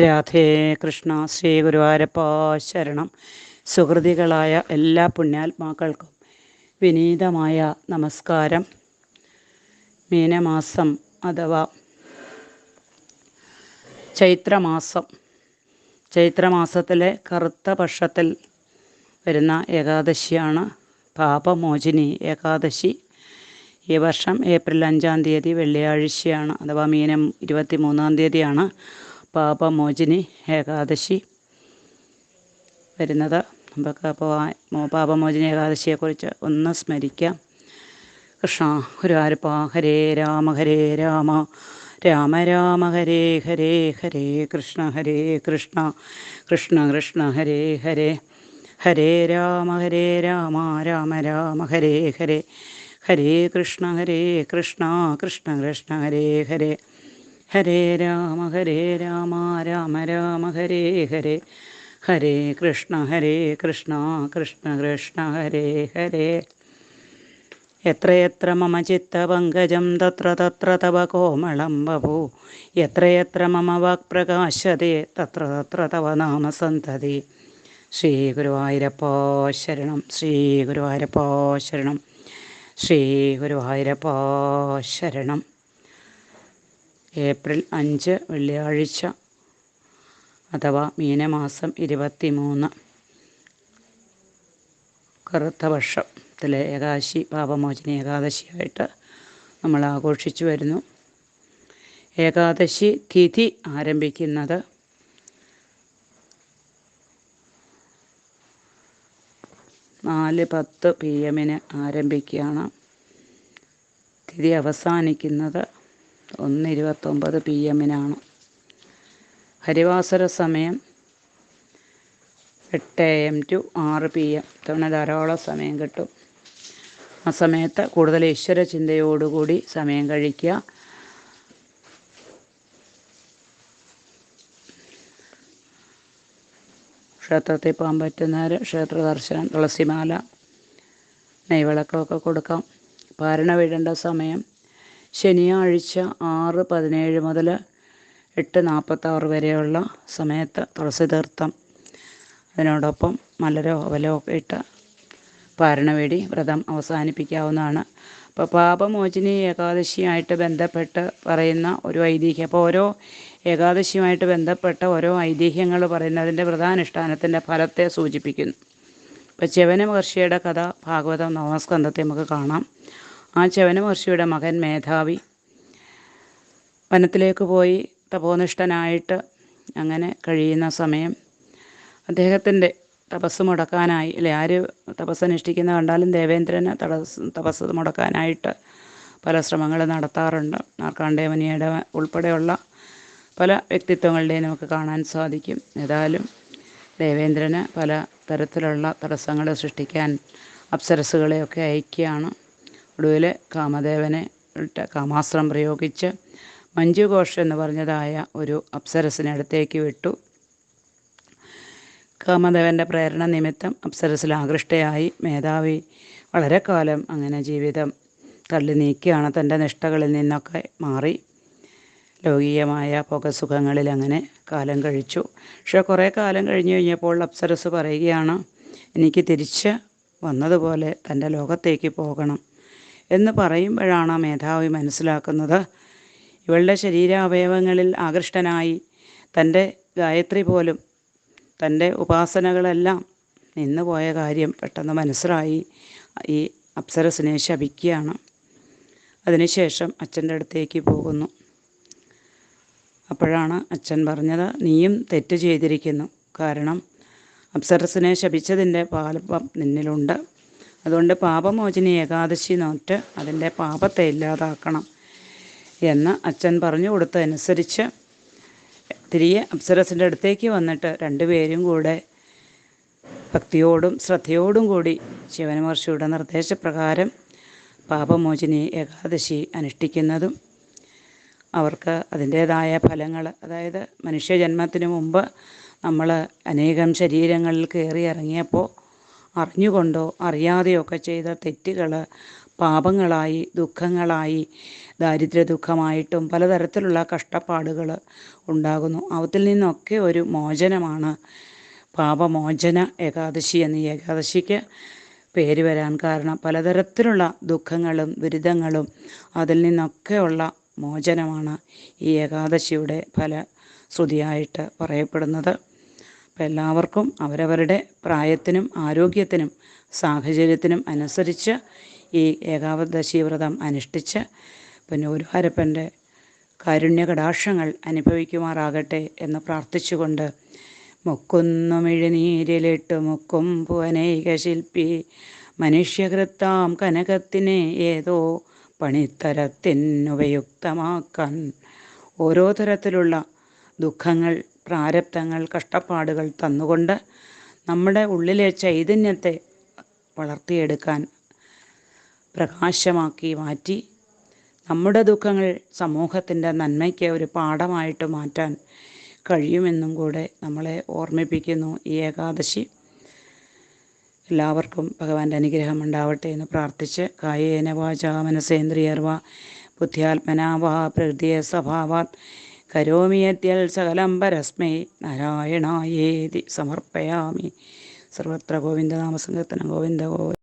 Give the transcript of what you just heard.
രാധേ കൃഷ്ണ ശ്രീ ഗുരുവാരപ്പാ ശരണം. സുഹൃതികളായ എല്ലാ പുണ്യാത്മാക്കൾക്കും വിനീതമായ നമസ്കാരം. മീനമാസം അഥവാ ചൈത്രമാസം. ചൈത്രമാസത്തിലെ കറുത്ത പക്ഷത്തിൽ വരുന്ന ഏകാദശിയാണ് പാപമോചിനി ഏകാദശി. ഈ വർഷം ഏപ്രിൽ അഞ്ചാം തീയതി വെള്ളിയാഴ്ചയാണ് അഥവാ മീനം ഇരുപത്തി മൂന്നാം തീയതിയാണ്. പാപമോചിനി ഏകാദശി വരുന്നത്. നമുക്ക് അപ്പോൾ പാപമോചിനി ഏകാദശിയെക്കുറിച്ച് ഒന്ന് സ്മരിക്കാം. കൃഷ്ണ ഗുരുവായൂരപ്പ ഹരേ രാമ ഹരേ രാമ. രാമ രാമ ഹരേ ഹരേ ഹരേ കൃഷ്ണ ഹരേ കൃഷ്ണ. കൃഷ്ണ കൃഷ്ണ ഹരേ ഹരേ. ഹരേ രാമ ഹരേ രാമ. രാമ രാമ ഹരേ ഹരേ. ഹരേ കൃഷ്ണ ഹരേ കൃഷ്ണ. കൃഷ്ണ കൃഷ്ണ ഹരേ ഹരേ. ഹരേ രാമ ഹരേ രാമ രാമ രാമ ഹരേ ഹരേ. ഹരേ കൃഷ്ണ ഹരേ കൃഷ്ണ കൃഷ്ണ കൃഷ്ണ ഹരേ ഹരേ. എത്രയെത്ര മമ ചിത്തപങ്കജം തത്ര തത്ര തവ കോമളം ബഭൂ എത്രയെത്ര മമ വാക്പ്രകാശതേ തത്ര തത്ര തവ നാമസന്തതി ശ്രീ ഗുരുവായൂരപ്പോ ശരണം ശ്രീ ഗുരുവായൂരപ്പോ ശരണം. ശ്രീ ഗുരുവായൂരപ്പോ ശരണം. ഏപ്രിൽ അഞ്ച് വെള്ളിയാഴ്ച അഥവാ മീനമാസം ഇരുപത്തി മൂന്ന് കറുത്ത വർഷത്തിലെ ഏകാദശി പാപമോചന ഏകാദശിയായിട്ട് നമ്മൾ ആഘോഷിച്ചു വരുന്നു. ഏകാദശി തിഥി ആരംഭിക്കുന്നത് നാല് പത്ത് പി എമ്മിന് ആരംഭിക്കുകയാണ്. തിഥി അവസാനിക്കുന്നത് ഒന്ന് ഇരുപത്തൊമ്പത് പി എമ്മിനാണ് ഹരിവാസര സമയം എട്ട് എ എം ടു ആറ് പി എം തവണ ധാരാളം സമയം കിട്ടും. ആ സമയത്ത് കൂടുതൽ ഈശ്വര ചിന്തയോടുകൂടി സമയം കഴിക്കുക. ക്ഷേത്രത്തിൽ പോകാൻ പറ്റുന്നവർ ക്ഷേത്ര ദർശനം തുളസിമാല നെയ്വിളക്കമൊക്കെ കൊടുക്കാം. പാരണ വീഴേണ്ട സമയം ശനിയാഴ്ച ആറ് പതിനേഴ് മുതൽ എട്ട് നാൽപ്പത്താറ് വരെയുള്ള സമയത്ത് തുളസി തീർത്ഥം. അതിനോടൊപ്പം മലരോ അവലോ ഒക്കെ ഇട്ട് പാരണവേടി വ്രതം അവസാനിപ്പിക്കാവുന്നതാണ്. അപ്പോൾ പാപമോചിനി ഏകാദശിയായിട്ട് ബന്ധപ്പെട്ട് പറയുന്ന ഒരു ഐതിഹ്യം. അപ്പോൾ ഓരോ ഏകാദശിയുമായിട്ട് ബന്ധപ്പെട്ട ഓരോ ഐതിഹ്യങ്ങൾ പറയുന്നതിന്റെ വ്രതാനുഷ്ഠാനത്തിന്റെ ഫലത്തെ സൂചിപ്പിക്കുന്നു. ഇപ്പോൾ ചെവന മഹർഷിയുടെ കഥ ഭാഗവതം നവസ്കന്ധത്തെ നമുക്ക് കാണാം. ആ ചവന മഹർഷിയുടെ മകൻ മേധാവി. വനത്തിലേക്ക് പോയി തപോനിഷ്ഠനായിട്ട് അങ്ങനെ കഴിയുന്ന സമയം അദ്ദേഹത്തിന്റെ തപസ് മുടക്കാനായി അല്ലെ ആര് തപസ് അനുഷ്ഠിക്കുന്ന കണ്ടാലും ദേവേന്ദ്രന് തടസ് തപസ് മുടക്കാനായിട്ട് പല ശ്രമങ്ങൾ നടത്താറുണ്ട്. മാർക്കാണ്ഡേവനിയുടെ ഉൾപ്പെടെയുള്ള പല വ്യക്തിത്വങ്ങളുടെയും നമുക്ക് കാണാൻ സാധിക്കും. ഏതായാലും ദേവേന്ദ്രന് പല തരത്തിലുള്ള തടസ്സങ്ങൾ സൃഷ്ടിക്കാൻ അപ്സരസുകളെയൊക്കെ അയക്കുകയാണ്. ഒടുവിൽ കാമദേവനെ കാമാസ്ത്രം പ്രയോഗിച്ച് മഞ്ജുഘോഷ് എന്ന് പറഞ്ഞതായ ഒരു അപ്സരസിനെ അടുത്തേക്ക് വിട്ടു. കാമദേവന്റെ പ്രേരണ നിമിത്തം അപ്സരസിൽ ആകൃഷ്ടയായി. മേധാവി വളരെ കാലം അങ്ങനെ ജീവിതം തള്ളി നീക്കിയാണ് തന്റെ നിഷ്ഠകളിൽ നിന്നൊക്കെ മാറി. ലൗകികമായ പുകസുഖങ്ങളിൽ അങ്ങനെ കാലം കഴിച്ചു. പക്ഷേ കുറേ കാലം കഴിഞ്ഞു കഴിഞ്ഞപ്പോൾ അപ്സരസ് പറയുകയാണ് എനിക്ക് തിരിച്ച് വന്നതുപോലെ തന്റെ ലോകത്തേക്ക് പോകണം. എന്ന് പറയുമ്പോഴാണ് മേധാവി മനസ്സിലാക്കുന്നത്. ഇവളുടെ ശരീരാവയവങ്ങളിൽ ആകൃഷ്ടനായി തന്റെ ഗായത്രി പോലും തന്റെ ഉപാസനകളെല്ലാം നിന്നുപോയ കാര്യം പെട്ടെന്ന് മനസ്സിലായി. ഈ അപ്സരസിനെ ശപിക്കുകയാണ്. അതിനുശേഷം അച്ഛന്റെ അടുത്തേക്ക് പോകുന്നു. അപ്പോഴാണ് അച്ഛൻ പറഞ്ഞത് നീയും തെറ്റ് ചെയ്തിരിക്കുന്നു. കാരണം അപ്സരസിനെ ശപിച്ചതിന്റെ പാലപ്പം നിന്നിലുണ്ട്. അതുകൊണ്ട് പാപമോചിനി ഏകാദശി നോറ്റ് അതിന്റെ പാപത്തെ ഇല്ലാതാക്കണം എന്ന് അച്ഛൻ പറഞ്ഞു കൊടുത്തതനുസരിച്ച് തിരികെ അപ്സരസിന്റെ അടുത്തേക്ക് വന്നിട്ട് രണ്ടുപേരും കൂടെ ഭക്തിയോടും ശ്രദ്ധയോടും കൂടി ശിവനമഹർഷിയുടെ നിർദ്ദേശപ്രകാരം പാപമോചനി ഏകാദശി അനുഷ്ഠിക്കുന്നതും അവർക്ക് അതിന്റേതായ ഫലങ്ങൾ അതായത് മനുഷ്യജന്മത്തിന് മുമ്പ് നമ്മൾ അനേകം ശരീരങ്ങളിൽ കയറി ഇറങ്ങിയപ്പോൾ അറിഞ്ഞുകൊണ്ടോ അറിയാതെയോ ഒക്കെ ചെയ്ത തെറ്റുകൾ പാപങ്ങളായി ദുഃഖങ്ങളായി ദാരിദ്ര്യ ദുഃഖമായിട്ടും പലതരത്തിലുള്ള കഷ്ടപ്പാടുകൾ ഉണ്ടാകുന്നു. അവത്തിൽ നിന്നൊക്കെ ഒരു മോചനമാണ്. പാപമോചന ഏകാദശി എന്ന ഏകാദശിക്ക് പേര് വരാൻ കാരണം. പലതരത്തിലുള്ള ദുഃഖങ്ങളും ദുരിതങ്ങളും അതിൽ നിന്നൊക്കെയുള്ള മോചനമാണ് ഈ ഏകാദശിയുടെ ഫല ശ്രുതിയായിട്ട് പറയപ്പെടുന്നത്. അപ്പം എല്ലാവർക്കും അവരവരുടെ പ്രായത്തിനും ആരോഗ്യത്തിനും സാഹചര്യത്തിനും അനുസരിച്ച് ഈ ഏകാദശി വ്രതം അനുഷ്ഠിച്ച് പിന്നെ ഒരു കാരുണ്യ കടാക്ഷങ്ങൾ അനുഭവിക്കുമാറാകട്ടെ എന്ന് പ്രാർത്ഥിച്ചുകൊണ്ട് മുക്കുന്നുമിഴിനീരിലിട്ട് മുക്കും പുവനൈക ശില്പി മനുഷ്യകൃത്താം കനകത്തിനെ ഏതോ പണിത്തരത്തിനുപയുക്തമാക്കാൻ ഓരോ തരത്തിലുള്ള ദുഃഖങ്ങൾ പ്രാരബ്ധങ്ങൾ കഷ്ടപ്പാടുകൾ തന്നുകൊണ്ട് നമ്മുടെ ഉള്ളിലെ ചൈതന്യത്തെ വളർത്തിയെടുക്കാൻ പ്രകാശമാക്കി മാറ്റി നമ്മുടെ ദുഃഖങ്ങൾ സമൂഹത്തിന്റെ നന്മയ്ക്ക് ഒരു പാഠമായിട്ട് മാറ്റാൻ കഴിയുമെന്നും കൂടെ നമ്മളെ ഓർമ്മിപ്പിക്കുന്നു ഈ ഏകാദശി. എല്ലാവർക്കും ഭഗവാന്റെ അനുഗ്രഹം ഉണ്ടാവട്ടെ എന്ന് പ്രാർത്ഥിച്ച് കായേന വാച മനസേന്ദ്രിയർവ ബുദ്ധ്യാത്മനാവ പ്രകൃതിയ സ്വഭാവാത്. കരോമിയത്യൽ സകലം പരസ്മൈ നാരായണായേതി സമർപ്പയാമി. സർവത്ര ഗോവിന്ദനാമസങ്കീർത്തനം ഗോവിന്ദ ഗോവിന്ദ